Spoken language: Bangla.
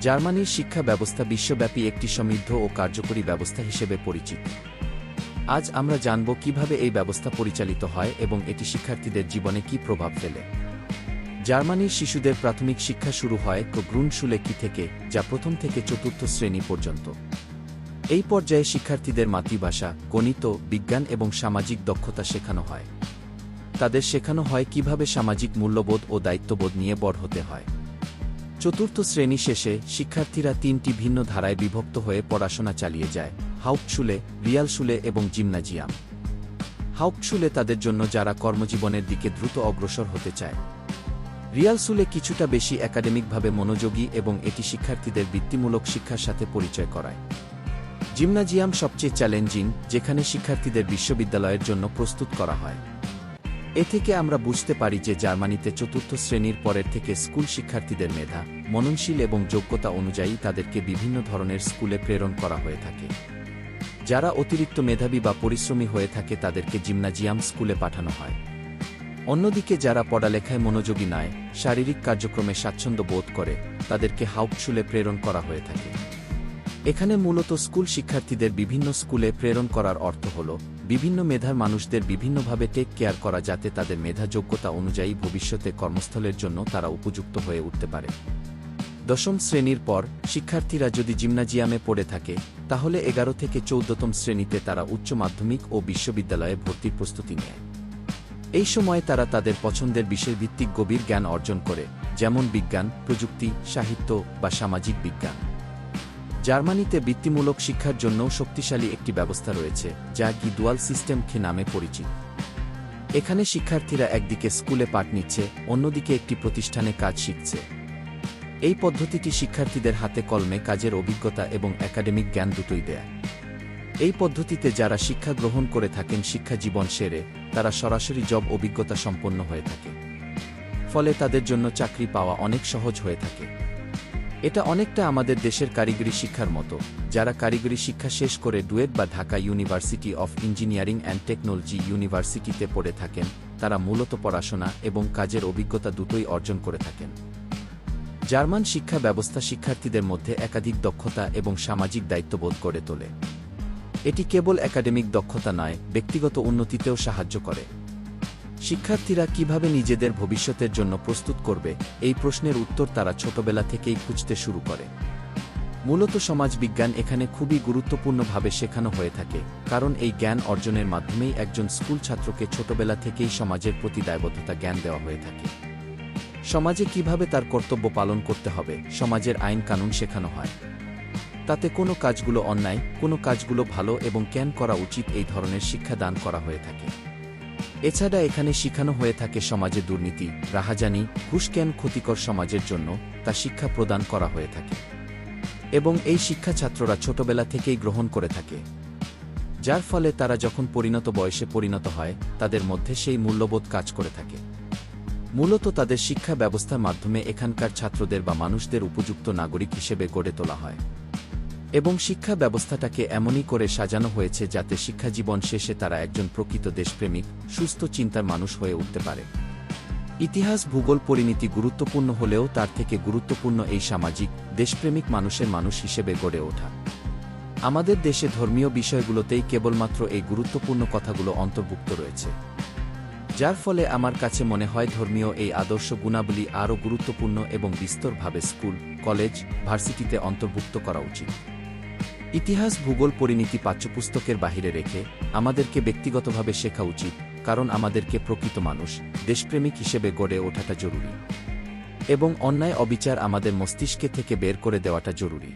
জার্মানির শিক্ষা ব্যবস্থা বিশ্বব্যাপী একটি সমৃদ্ধ ও কার্যকরী ব্যবস্থা হিসেবে পরিচিত। আজ আমরা জানব কীভাবে এই ব্যবস্থা পরিচালিত হয় এবং এটি শিক্ষার্থীদের জীবনে কী প্রভাব ফেলে। জার্মানির শিশুদের প্রাথমিক শিক্ষা শুরু হয় গ্রুনশুলেকি থেকে, যা প্রথম থেকে চতুর্থ শ্রেণি পর্যন্ত। এই পর্যায়ে শিক্ষার্থীদের মাতৃভাষা, গণিত, বিজ্ঞান এবং সামাজিক দক্ষতা শেখানো হয়। তাদের শেখানো হয় কীভাবে সামাজিক মূল্যবোধ ও দায়িত্ববোধ নিয়ে বড় হতে হয়। চতুর্থ শ্রেণি শেষে শিক্ষার্থীরা তিনটি ভিন্ন ধারায় বিভক্ত হয়ে পড়াশোনা চালিয়ে যায় হাউপশুলে রিয়ালশুলে এবং জিমনাজিয়াম। হাউপশুলে তাদের জন্য যারা কর্মজীবনের দিকে দ্রুত অগ্রসর হতে চায়। রিয়ালসুলে কিছুটা বেশি একাডেমিকভাবে মনোযোগী এবং এটি শিক্ষার্থীদের বৃত্তিমূলক শিক্ষার সাথে পরিচয় করায়। জিমনাজিয়াম সবচেয়ে চ্যালেঞ্জিং, যেখানে শিক্ষার্থীদের বিশ্ববিদ্যালয়ের জন্য প্রস্তুত করা হয়। এ থেকে আমরা বুঝতে পারি যে জার্মানিতে চতুর্থ শ্রেণির পরের থেকে স্কুল শিক্ষার্থীদের মেধা, মননশীল এবং যোগ্যতা অনুযায়ী তাদেরকে বিভিন্ন ধরনের স্কুলে প্রেরণ করা হয়ে থাকে। যারা অতিরিক্ত মেধাবী বা পরিশ্রমী হয়ে থাকে তাদেরকে জিমনাজিয়াম স্কুলে পাঠানো হয়। অন্যদিকে যারা পড়ালেখায় মনোযোগী নয়, শারীরিক কার্যক্রমে স্বাচ্ছন্দ্য বোধ করে, তাদেরকে হাউপশুলে প্রেরণ করা হয়ে থাকে। এখানে মূলত স্কুল শিক্ষার্থীদের বিভিন্ন স্কুলে প্রেরণ করার অর্থ হল, বিভিন্ন মেধার মানুষদের বিভিন্নভাবে টেক কেয়ার করা যাতে তাদের মেধা যোগ্যতা অনুযায়ী ভবিষ্যতে কর্মস্থলের জন্য তারা উপযুক্ত হয়ে উঠতে পারে। দশম শ্রেণির পর, শিক্ষার্থীরা যদি জিমনাজিয়ামে পড়ে থাকে, তাহলে এগারো থেকে চৌদ্দতম শ্রেণীতে তারা উচ্চ মাধ্যমিক ও বিশ্ববিদ্যালয়ে ভর্তির প্রস্তুতি নেয়। এই সময়ে তারা তাদের পছন্দের বিষয়ভিত্তিক গভীর জ্ঞান অর্জন করে, যেমন বিজ্ঞান, প্রযুক্তি, সাহিত্য বা সামাজিক বিজ্ঞান। জার্মানিতে বৃত্তিমূলক শিক্ষার জন্য শক্তিশালী একটি ব্যবস্থা রয়েছে, যা কি দুয়াল সিস্টেম খে নামে পরিচিত। এখানে শিক্ষার্থীরা একদিকে স্কুলে পাঠ নিচ্ছে, অন্যদিকে একটি প্রতিষ্ঠানে কাজ শিখছে। এই পদ্ধতিটি শিক্ষার্থীদের হাতে কলমে কাজের অভিজ্ঞতা এবং একাডেমিক জ্ঞান দুটোই দেয়। এই পদ্ধতিতে যারা শিক্ষা গ্রহণ করে থাকেন শিক্ষা জীবন সেরে, তারা সরাসরি জব অভিজ্ঞতা সম্পন্ন হয়ে থাকে। ফলে তাদের জন্য চাকরি পাওয়া অনেক সহজ হয়ে থাকে। এটা অনেকটা আমাদের দেশের কারিগরি শিক্ষার মতো, যারা কারিগরি শিক্ষা শেষ করে ডুয়েট বা Dhaka university of engineering and technology ইউনিভার্সিটিতে পড়ে থাকেন, তারা মূলত পড়াশোনা এবং কাজের অভিজ্ঞতা দুটোই অর্জন করে থাকেন। জার্মান শিক্ষা ব্যবস্থা শিক্ষার্থীদের মধ্যে একাধিক দক্ষতা এবং সামাজিক দায়িত্ববোধ গড়ে তোলে। এটি কেবল একাডেমিক দক্ষতা নয়, ব্যক্তিগত উন্নতিতেও সাহায্য করে। শিক্ষার্থীরা কীভাবে নিজেদের ভবিষ্যতের জন্য প্রস্তুত করবে, এই প্রশ্নের উত্তর তারা ছোটবেলা থেকেই খুঁজতে শুরু করে। মূলত সমাজবিজ্ঞান এখানে খুবই গুরুত্বপূর্ণভাবে শেখানো হয়ে থাকে, কারণ এই জ্ঞান অর্জনের মাধ্যমেই একজন স্কুল ছাত্রকে ছোটবেলা থেকেই সমাজের প্রতি দায়বদ্ধতা জ্ঞান দেওয়া হয়ে থাকে। সমাজে কীভাবে তার কর্তব্য পালন করতে হবে, সমাজের আইন কানুন শেখানো হয়। তাতে কোনো কাজগুলো অন্যায়, কোনো কাজগুলো ভালো এবং ক্যান করা উচিত এই ধরনের শিক্ষা দান করা হয়ে থাকে। এছাড়া এখানে শিখানো হয়ে থাকে সমাজে দুর্নীতি, রাহাজানি ঘুষ ক্যান ক্ষতিকর সমাজের জন্য তা শিক্ষা প্রদান করা হয়ে থাকে। এবং এই শিক্ষা ছাত্ররা ছোটবেলা থেকেই গ্রহণ করে থাকে, যার ফলে তারা যখন পরিণত বয়সে পরিণত হয়, তাদের মধ্যে সেই মূল্যবোধ কাজ করে থাকে। মূলত তাদের শিক্ষা ব্যবস্থার মাধ্যমে এখানকার ছাত্রদের বা মানুষদের উপযুক্ত নাগরিক হিসেবে গড়ে তোলা হয়। এবং শিক্ষা ব্যবস্থাটাকে এমনই করে সাজানো হয়েছে যাতে শিক্ষাজীবন শেষে তারা একজন প্রকৃত দেশপ্রেমিক, সুস্থ, চিন্তার মানুষ হয়ে উঠতে পারে। ইতিহাস, ভূগোল, পরিণতি গুরুত্বপূর্ণ হলেও তার থেকে গুরুত্বপূর্ণ এই সামাজিক, দেশপ্রেমিক মানুষের মানুষ হিসেবে গড়ে ওঠা। আমাদের দেশে ধর্মীয় বিষয়গুলোতেই কেবলমাত্র এই গুরুত্বপূর্ণ কথাগুলো অন্তর্ভুক্ত রয়েছে। যার ফলে আমার কাছে মনে হয় ধর্মীয় এই আদর্শ গুণাবলী আরও গুরুত্বপূর্ণ এবং বিস্তরভাবে স্কুল, কলেজ, ভার্সিটিতে অন্তর্ভুক্ত করা উচিত। ইতিহাস ভূগোল পরিণতি পাঠ্যপুস্তকের বাহিরে রেখে আমাদেরকে ব্যক্তিগতভাবে শেখা উচিত, কারণ আমাদেরকে প্রকৃত মানুষ, দেশপ্রেমিক হিসেবে গড়ে ওঠাটা জরুরি। এবং অন্যায় অবিচার আমাদের মস্তিষ্কে থেকে বের করে দেওয়াটা জরুরি।